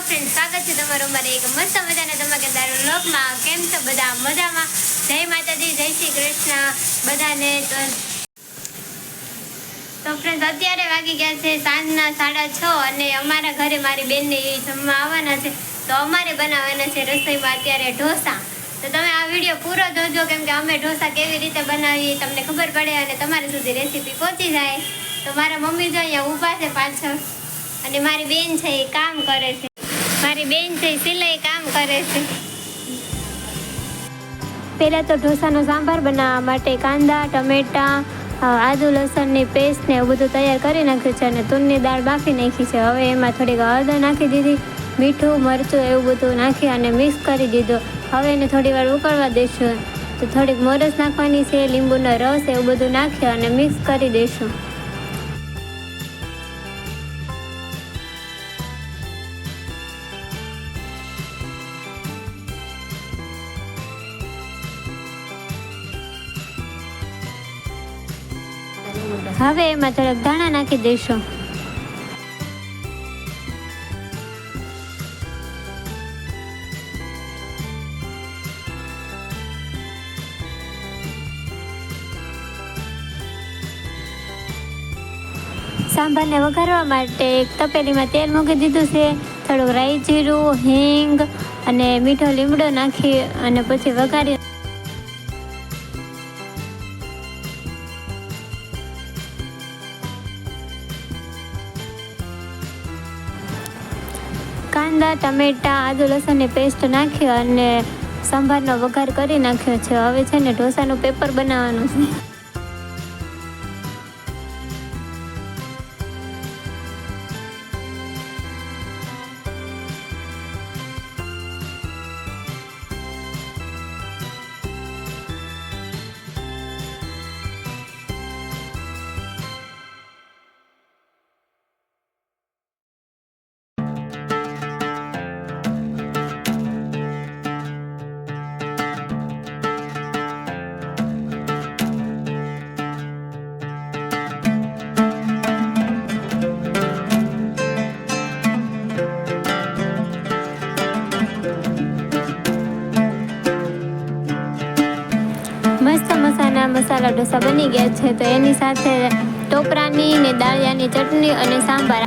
Friend સ્વાગત છે તમારું અમારે એક મસ્ત મજાના ધમાકેદાર વ્લોગમાં. કેમ છો બધા? મજામાં? જય માતાજી, જય શ્રી કૃષ્ણ. બધાને તો ફ્રેન્ડ અત્યારે વાગી ગયા છે સાંજના સાડા છ અને અમારા ઘરે મારી બેનને જમવા આવવાના છે. તો અમારે બનાવવાના છે રસોઈમાં અત્યારે ઢોસા. તો તમે આ વીડિયો પૂરો જોજો, કેમ કે અમે ઢોસા કેવી રીતે બનાવીએ તમને ખબર પડે અને તમારી સુધી રેસીપી પહોંચી જાય. તો મારા મમ્મી જો અહીંયા ઊભા છે પાછળ અને મારી બેન છે એ કામ કરે છે. મારી બેન છે, સિલાઈ કામ કરે છે. પહેલાં તો ઢોસાનો સાંભાર બનાવવા માટે કાંદા, ટમેટાં આદુ, લસણની પેસ્ટ ને એવું બધું તૈયાર કરી નાખ્યું છે અને તુનની દાળ બાફી નાખી છે. હવે એમાં થોડીક હળદર નાખી દીધી, મીઠું, મરચું એવું બધું નાખી અને મિક્સ કરી દીધું. હવે એને થોડી વાર ઉકળવા દઈશું તો થોડીક મોરસ નાખવાની છે, લીંબુનો રસ એવું બધું નાખી અને મિક્સ કરી દઈશું હવે એમાં થોડાક ધાણા નાખી દઈશું. સાંભારને વઘારવા માટે એક તપેલીમાં તેલ મૂકી દીધું છે. થોડુંક રાઈ જીરું, હિંગ અને મીઠો લીમડો નાખી અને પછી વઘારી કાંદા ટમેટા, આદુ લસણની પેસ્ટ નાખી અને સંભારનો વઘાર કરી નાખ્યો છે. હવે છે ને ઢોસાનું પેપર બનાવવાનું છે. મસાલા મસાલા ઢોસા બની ગયા છે, તો એની સાથે ટોપરાની ને દાળિયાની ચટણી અને સાંભાર